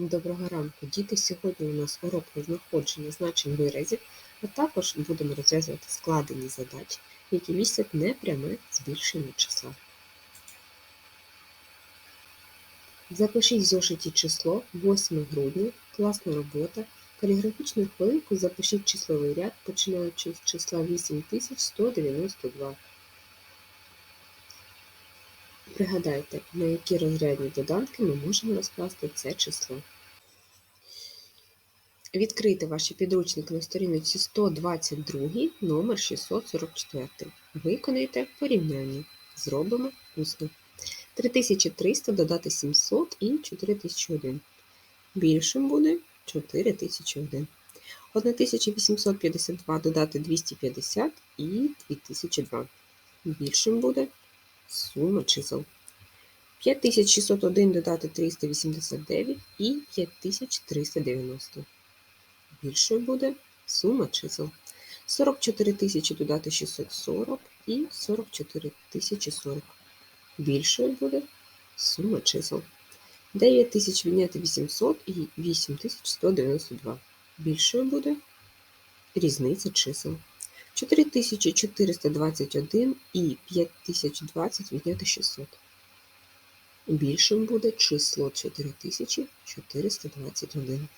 Доброго ранку, діти. Сьогодні у нас урок знаходження значень виразів, а також будемо розв'язувати складені задачі, які містять непряме збільшення числа. Запишіть в зошиті число 8 грудня, класна робота. Каліграфічну хвилинку запишіть числовий ряд, починаючи з числа 8192. Пригадайте, на які розрядні доданки ми можемо розкласти це число. Відкрийте ваші підручники на сторінці 122, номер 644. Виконайте порівняння. Зробимо усно. 3300 додати 700 і 4001. Більшим буде 4001. 1852 додати 250 і 2002. Більшим буде сума чисел. 5601 додати 389 і 5390. Більшою буде сума чисел. 44 тисячі додати 640 і 44 тисячі 40. Більшою буде сума чисел. 9 тисяч відняти 800 і 8192. Більшою буде різниця чисел. 4421 і 5020 відняти 600. Більшим буде число 4421.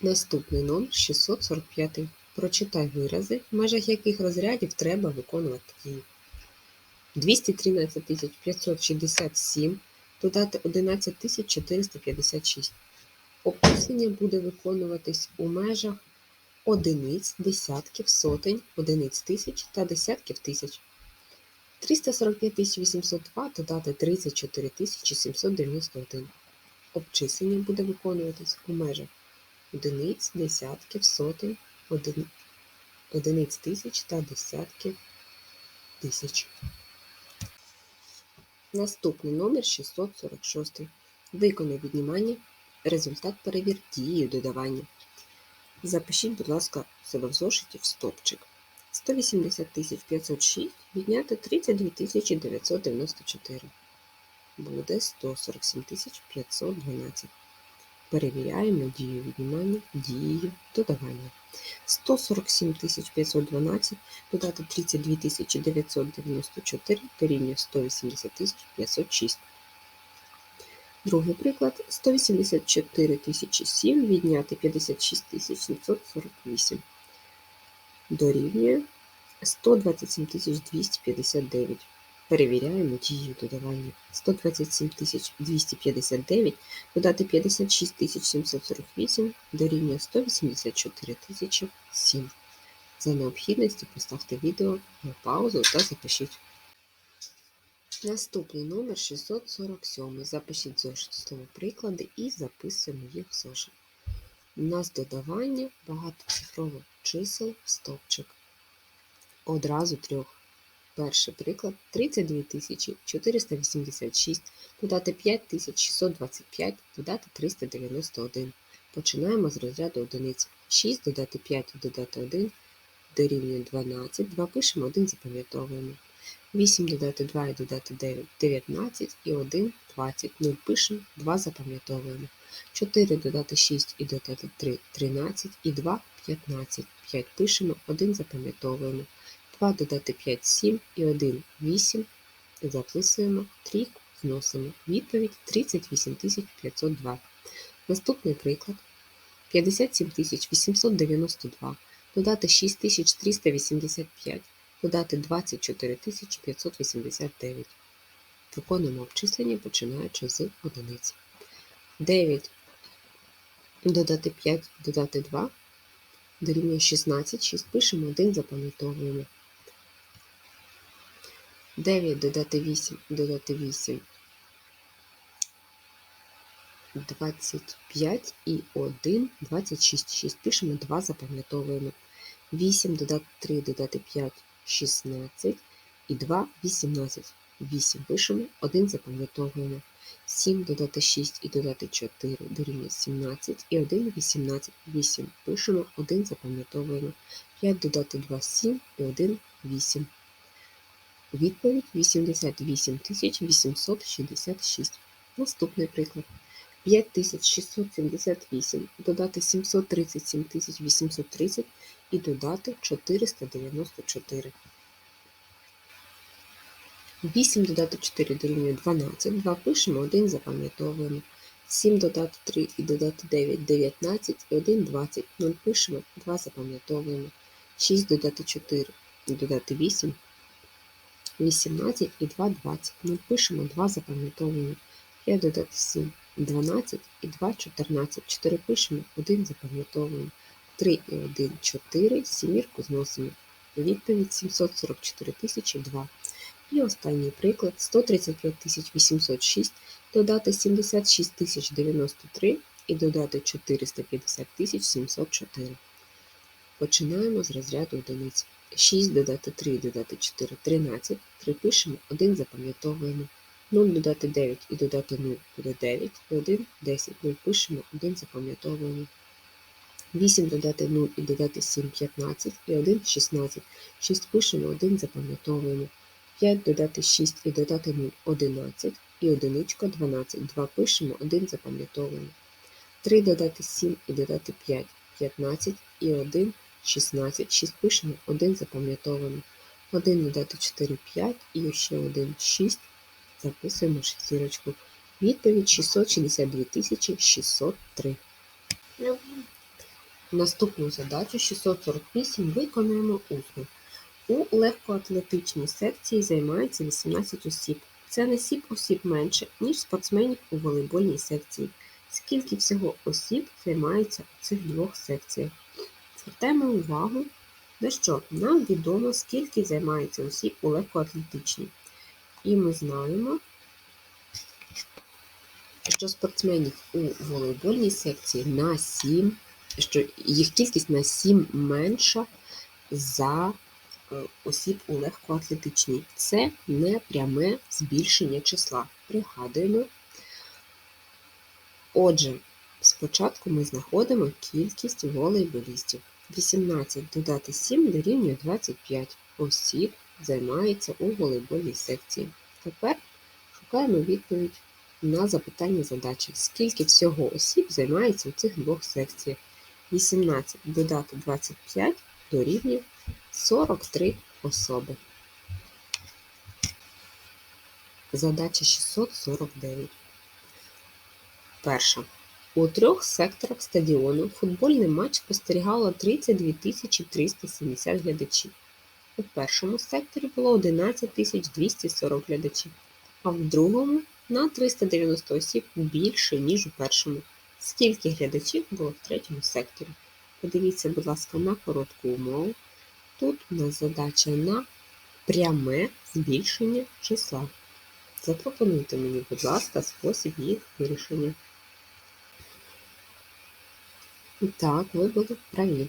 Наступний номер 645. Прочитай вирази, в межах яких розрядів треба виконувати дії. 213 567 додати 11 456. Обчислення буде виконуватись у межах одиниць, десятків, сотень, одиниць тисяч та десятків тисяч. 345 802 додати 34 791. Обчислення буде виконуватись у межах одиниць, десятків, сотень, один- одиниць тисяч та десятків тисяч. Наступний номер 646. Виконай віднімання. Результат перевір дією додавання. Запишіть, будь ласка, себе в зошиті в стопчик. 180 506 відняти 32 994. Буде 147 512. Перевіряємо дію віднімання, дією додавання. 147 512 додати 32 994 дорівнює 180 506. Другий приклад 184 007 відняти 56 748 дорівнює 127 259. Перевіряємо дію додавання. 127 259 додати 56 тисяч 748 дорівнює 184 007. За необхідності поставте відео на паузу та запишіть. Наступний номер 647. Запишіть зошит слово приклади і записуємо їх в зошит. У нас додавання багатоцифрових чисел в стовпчик. Одразу трьох. Перший приклад 32 486, додати 5625, додати 391. Починаємо з розряду одиниць. 6 додати 5 додати 1 дорівнює 12. 2 пишемо, 1 запам'ятовуємо. 8 додати 2 і додати 9 19 і 1 20. 0 пишемо, 2 запам'ятовуємо. 4 додати 6 і додати 3 13 і 2 15. 5 пишемо, 1 запам'ятовуємо. 2 додати 5 7 і 1 8. Записуємо, трійку зносимо. Відповідь 38 502. Наступний приклад. 57 892. Додати 6385. Додати 24 589. Виконуємо обчислення, починаючи з одиниць. 9 додати 5, додати 2. Дорівнює 16, 6 пишемо, 1 запам'ятовуємо. 9 додати 8, додати 8. 25 і 1, 26. 6 пишемо, 2 запам'ятовуємо. 8 додати 3, додати 5, 16 і 2, 18. 8 пишемо, 1 запам'ятовуємо. 7 додати 6 і додати 4 дорівнює 17 і 1 18. 8 пишемо, 1 запам'ятовуємо. 5 додати 2 7 і 1 8. Відповідь 88 866. Наступний приклад. 5678 додати 737 830 і додати 494. 8 додати 4 дорівнює 12, 2 пишемо, 1 запам'ятовуємо. 7 додати 3 і додати 9 19 і 1 20, 0 пишемо, 2 запам'ятовуємо. 6 додати 4 і додати 8 18 і 2 20, 0 пишемо, 2 запам'ятовуємо. 5 додати 7 12 і 2 14, 4 пишемо, 1 запам'ятовуємо. 3 і 1 4, сімірку зносимо. Відповідь 744 002. І останній приклад 135 806 додати 76 093 і додати 450 704. Починаємо з розряду одиниць. 6 додати 3 додати 4 13. 3 пишемо, 1 запам'ятовуємо. 0 додати 9 і додати 0 буде 9, і 1 10. 0 пишемо, 1 запам'ятовуємо. 8 додати 0 і додати 7 15 і 1 16. 6 пишемо, 1 запам'ятовуємо. 5 додати 6 і додати 0 11 і одиничка 12. 2 пишемо, 1 запам'ятовуємо. 3 додати 7 і додати 5 15 і 1 16. 6 пишемо, 1 запам'ятовуємо. 1 додати 4 5 і ще 1 6. Записуємо шестірочку. Відповідь 662 603. Наступну задачу 648 виконуємо усно. У легкоатлетичній секції займається 18 осіб. Це на 7 осіб менше, ніж спортсменів у волейбольній секції. Скільки всього осіб займається у цих двох секціях? Звертаємо увагу, на що нам відомо, скільки займається осіб у легкоатлетичній. І ми знаємо, що спортсменів у волейбольній секції на 7, що їх кількість на 7 менша за е, осіб у легкоатлетичній. Це не пряме збільшення числа. Пригадуємо. Отже, спочатку ми знаходимо кількість волейболістів. 18 додати 7 дорівнює 25 осіб займається у волейбольній секції. Тепер шукаємо відповідь на запитання задачі. Скільки всього осіб займається у цих двох секціях? 18 додати 25 дорівнює 43 особи. Задача 649. Перша. У трьох секторах стадіону футбольний матч спостерігало 32 370 глядачів. У першому секторі було 11 240 глядачів, а в другому на 390 осіб більше, ніж у першому. Скільки глядачів було в третьому секторі? Подивіться, будь ласка, на коротку умову. Тут у нас задача на пряме збільшення числа. Запропонуйте мені, будь ласка, спосіб їх вирішення. Так, ви були праві.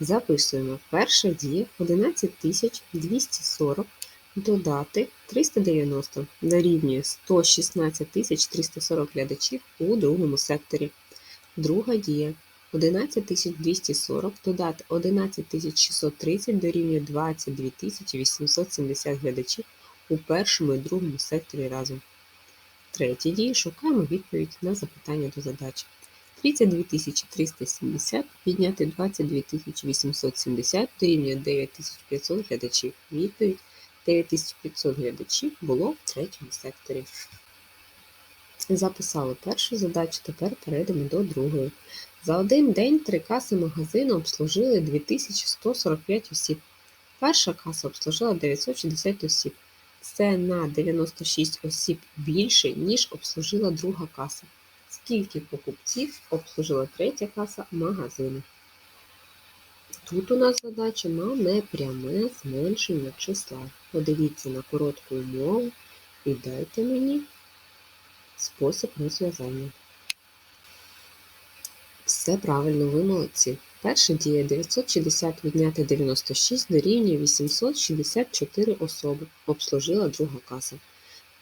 Записуємо. Перша дія 11240 додати 390 дорівнює 116 340 глядачів у другому секторі. Друга дія 11240 додати 11630 дорівнює 22 870 глядачів у першому і другому секторі разом. Третя дія шукаємо відповідь на запитання до задачі. 32 370 підняти 22 870 дорівнює 9500 глядачів. Відповідь 9500 глядачів було в третьому секторі. Записали першу задачу, тепер перейдемо до другої. За один день три каси магазину обслужили 2145 осіб. Перша каса обслужила 960 осіб. Це на 96 осіб більше, ніж обслужила друга каса. Скільки покупців обслужила третя каса магазину? Тут у нас задача на непряме зменшення числа. Подивіться на коротку умову і дайте мені спосіб розв'язання. Все правильно, ви молодці. Перша дія 960 відняти 96 дорівнює 864 особи. Обслужила друга каса.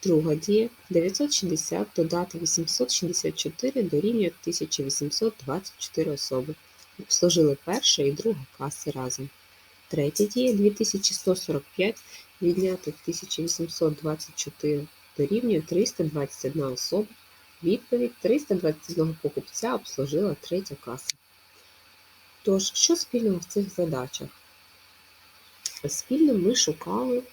Друга дія 960 додати 864 дорівнює 1824 особи. Обслужили перша і друга каси разом. Третя дія 2145 відняти 1824 дорівнює 321 особа. Відповідь 321 покупця обслужила третя каса. Тож, що спільного в цих задачах? Спільно ми шукали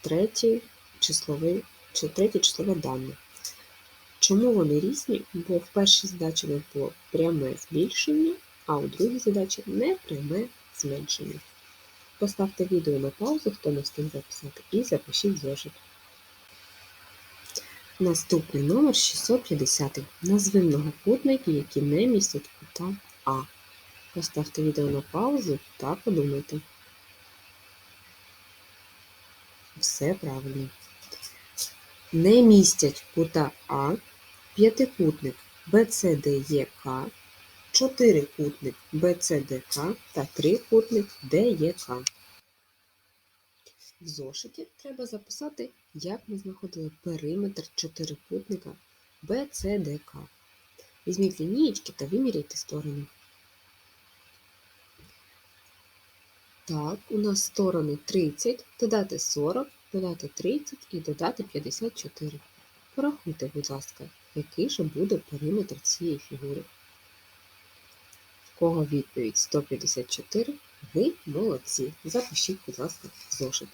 третє числове, чи третє числове дане. Чому вони різні? Бо в першій задачі нас було пряме збільшення, а у другій задачі непряме зменшення. Поставте відео на паузу, хто не встиг записати, і запишіть зошит. Наступний номер 650. Назви многокутники, які не містять кута А. Поставте відео на паузу та подумайте. Все правильно. Не містять кута А, п'ятикутник BCDEK, чотирикутник BCDK та трикутник DEK. В зошиті треба записати, як ми знаходили периметр чотирикутника BCDK. Візьміть лінієчки та виміряйте сторони. Так, у нас сторони 30, додати 40, додати 30 і додати 54. Порахуйте, будь ласка, який же буде периметр цієї фігури. В кого відповідь 154, ви молодці. Запишіть, будь ласка, зошит.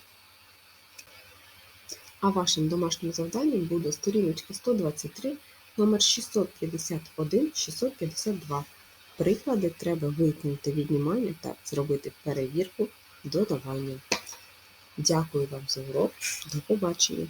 А вашим домашнім завданням буде сторіночка 123, номер 651-652. Приклади треба виконати віднімання та зробити перевірку додавання. Дякую вам за урок. До побачення!